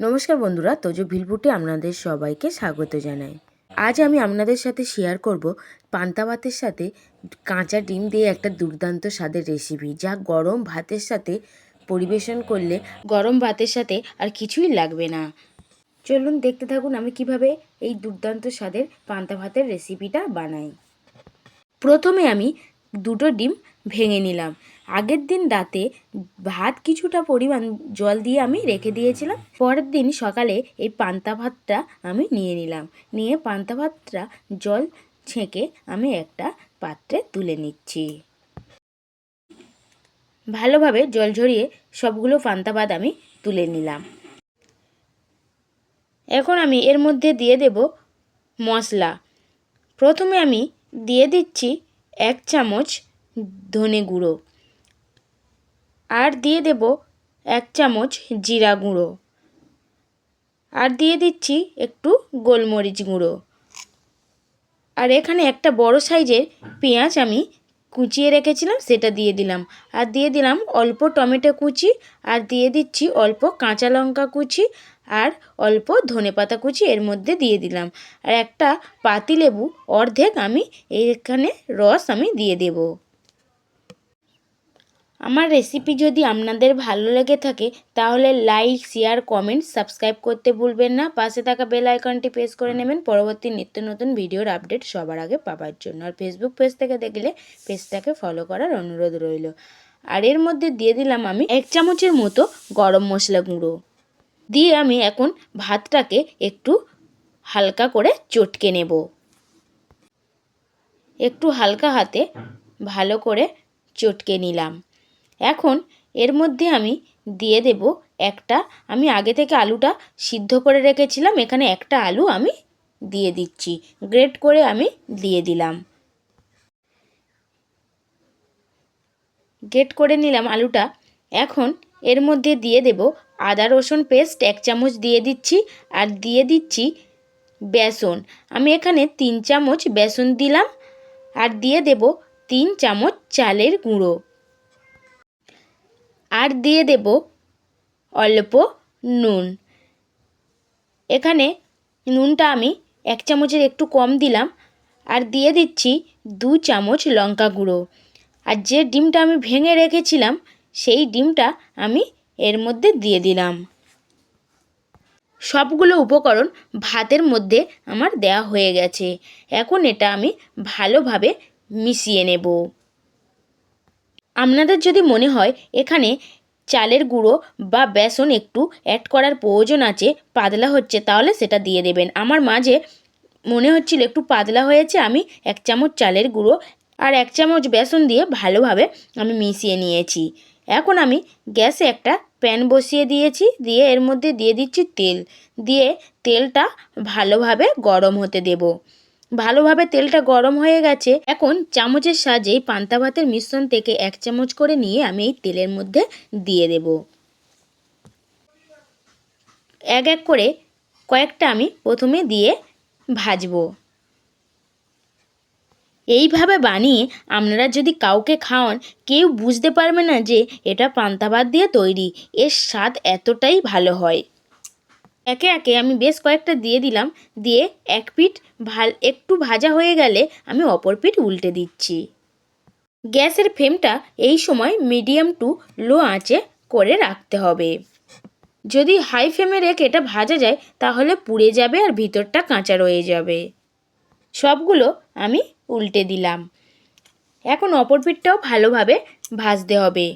নমস্কার বন্ধুরা, তোজো ভিলপুটে আপনাদের সবাইকে স্বাগত জানাই। আজ আমি আপনাদের সাথে শেয়ার করব পান্তা ভাতের সাথে কাঁচা ডিম দিয়ে একটা দুর্দান্ত স্বাদের রেসিপি যা গরম ভাতের সাথে পরিবেশন করলে গরম ভাতের সাথে আর কিছুই লাগবে না। চলুন দেখতে থাকুন আমি কীভাবে এই দুর্দান্ত স্বাদের পান্তা ভাতের রেসিপিটা বানাই। প্রথমে আমি দুটো ডিম ভেঙে নিলাম। আগের দিন রাতে ভাত কিছুটা পরিমাণ জল দিয়ে আমি রেখে দিয়েছিলাম। পরের দিন সকালে এই পান্তা ভাতটা আমি নিয়ে নিলাম। নিয়ে পান্তা ভাতটা জল ছেঁকে আমি একটা পাত্রে তুলে নিচ্ছি। ভালোভাবে জল ঝরিয়ে সবগুলো পান্তা ভাত আমি তুলে নিলাম। এখন আমি এর মধ্যে দিয়ে দেব মশলা। প্রথমে আমি দিয়ে দিচ্ছি এক চামচ ধনে গুঁড়ো। আর দিয়ে দেব এক চামচ জিরা গুঁড়ো। আর দিয়ে দিচ্ছি একটু গোলমরিচ গুঁড়ো। আর এখানে একটা বড় সাইজের পেঁয়াজ আমি কুচিয়ে রেখেছিলাম, সেটা দিয়ে দিলাম। আর দিয়ে দিলাম অল্প টমেটো কুচি, আর দিয়ে দিচ্ছি অল্প কাঁচা লঙ্কা কুচি, আর অল্প ধনেপাতা কুচি এর মধ্যে দিয়ে দিলাম। আর একটা পাতিলেবু অর্ধেক আমি এখানে রস আমি দিয়ে দেবো। আমার রেসিপি যদি আপনাদের ভালো লেগে থাকে, তাহলে লাইক শেয়ার কমেন্ট সাবস্ক্রাইব করতে ভুলবেন না। পাশে থাকা বেল আইকনটি প্রেস করে নেবেন। পরবর্তী নিত্য নতুন ভিডিওর আপডেট সবার আগে পাওয়ার জন্য। আর ফেসবুক পেজ থেকে দেখলে পেজটাকে ফলো করার অনুরোধ রইল। আর এর মধ্যে দিয়ে দিলাম আমি এক চামচের মতো গরম মশলা গুঁড়ো। দিয়ে আমি এখন ভাতটাকে একটু হালকা করে চটকে নেব। একটু হালকা হাতে ভালো করে চটকে নিলাম। এখন এর মধ্যে আমি দিয়ে দেব একটা। আমি আগে থেকে আলুটা সিদ্ধ করে রেখেছিলাম, এখানে একটা আলু আমি দিয়ে দিচ্ছি। গ্রেট করে আমি দিয়ে দিলাম। গ্রেট করে নিলাম আলুটা। এখন এর মধ্যে দিয়ে দেব আদা রসুন পেস্ট, এক চামচ দিয়ে দিচ্ছি, আর দিয়ে দিচ্ছি বেসন। আমি এখানে তিন চামচ বেসন দিলাম, আর দিয়ে দেব তিন চামচ চালের গুঁড়ো। আর দিয়ে দেব অল্প নুন। এখানে নুনটা আমি এক চামচের একটু কম দিলাম আর দিয়ে দিচ্ছি দু চামচ লঙ্কা গুঁড়ো। আর যে ডিমটা আমি ভেঙে রেখেছিলাম, সেই ডিমটা আমি এর মধ্যে দিয়ে দিলাম। সবগুলো উপকরণ ভাতের মধ্যে আমার দেয়া হয়ে গেছে। এখন এটা আমি ভালোভাবে মিশিয়ে নেব। আপনাদের যদি মনে হয় এখানে চালের গুঁড়ো বা বেসন একটু অ্যাড করার প্রয়োজন আছে, পাতলা হচ্ছে, তাহলে সেটা দিয়ে দেবেন। আমার মাঝে মনে হচ্ছিল একটু পাতলা হয়েছে, আমি এক চামচ চালের গুঁড়ো আর এক চামচ বেসন দিয়ে ভালোভাবে আমি মিশিয়ে নিয়েছি। এখন আমি গ্যাসে একটা প্যান বসিয়ে দিয়েছি, দিয়ে এর মধ্যে দিয়ে দিচ্ছি তেল। দিয়ে তেলটা ভালোভাবে গরম হতে দেবো। ভালোভাবে তেলটা গরম হয়ে গেছে। এখন চামচের সাহায্যে পান্তা ভাতের মিশ্রণ থেকে এক চামচ করে নিয়ে আমি এই তেলের মধ্যে দিয়ে দেব। এক এক করে কয়েকটা আমি প্রথমে দিয়ে ভাজবো। এইভাবে বানিয়ে আপনারা যদি কাউকে খাওয়ান, কেউ বুঝতে পারবে না যে এটা পান্তা ভাত দিয়ে তৈরি। এর স্বাদ এতটাই ভালো হয়। একে একে আমি বেশ কয়েকটা দিয়ে দিলাম। দিয়ে এক পিঠ ভালো, একটু ভাজা হয়ে গেলে আমি অপর পিঠ উল্টে দিচ্ছি। গ্যাসের ফ্লেমটা এই সময় মিডিয়াম টু লো আঁচে করে রাখতে হবে। যদি হাই ফ্লেমে রেখে এটা ভাজা যায়, তাহলে পুড়ে যাবে আর ভিতরটা কাঁচা রয়ে যাবে। সবগুলো আমি উল্টে দিলাম। এখন অপর পিঠটাও ভালোভাবে ভাজতে হবে।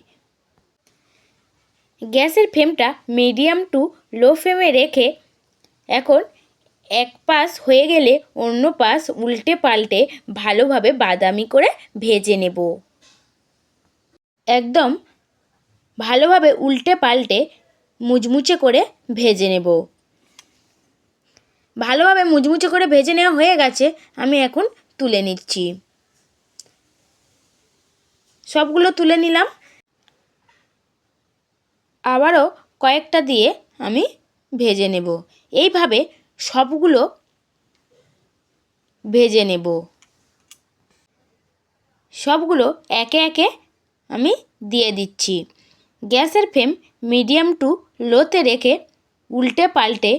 গ্যাসের ফ্লেমটা মিডিয়াম টু লো ফ্লেমে রেখে এখন এক পাশ হয়ে গেলে অন্য পাশ উল্টে পাল্টে ভালোভাবে বাদামি করে ভেজে নেব। একদম ভালোভাবে উল্টে পাল্টে মুচমুচে করে ভেজে নেব। ভালোভাবে মুচমুচে করে ভেজে নেওয়া হয়ে গেছে, আমি এখন তুলে নিচ্ছি। সবগুলো তুলে নিলাম। আবারও কয়েকটা দিয়ে আমি ভেজে নেব। এইভাবে সবগুলো ভেজে নেব। সবগুলো একে একে আমি দিয়ে দিচ্ছি। গ্যাসের ফ্লেম মিডিয়াম টু লোতে রেখে উল্টে পাল্টে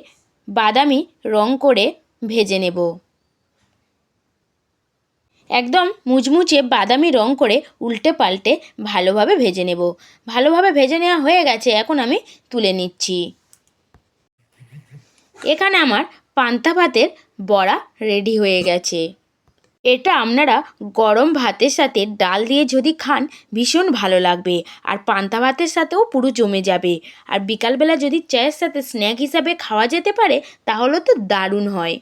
বাদামি রং করে ভেজে নেব। একদম মুচমুচে বাদামি রং করে উল্টে পাল্টে ভালোভাবে ভেজে নেব। ভালোভাবে ভেজে নেওয়া হয়ে গেছে, এখন আমি তুলে নিচ্ছি। এখানে আমার পান্তা ভাতের বড়া রেডি হয়ে গেছে। এটা আপনারা গরম ভাতের সাথে ডাল দিয়ে যদি খান, ভীষণ ভালো লাগবে। আর পান্তা ভাতের সাথেও পুরো জমে যাবে। আর বিকালবেলা যদি চায়ের সাথে স্ন্যাক হিসাবে খাওয়া যেতে পারে, তাহলে তো দারুণ হয়।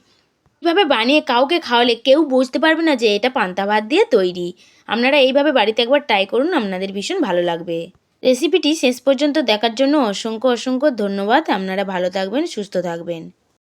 এইভাবে বানিয়ে কাউকে খাওয়ালে কেউ বুঝতে পারবে না যে এটা পান্তা ভাত দিয়ে তৈরি। আপনারা এইভাবে বাড়িতে একবার ট্রাই করুন, আপনাদের ভীষণ ভালো লাগবে। রেসিপিটি শেষ পর্যন্ত দেখার জন্য অসংখ্য অসংখ্য ধন্যবাদ। আপনারা ভালো থাকবেন সুস্থ থাকবেন।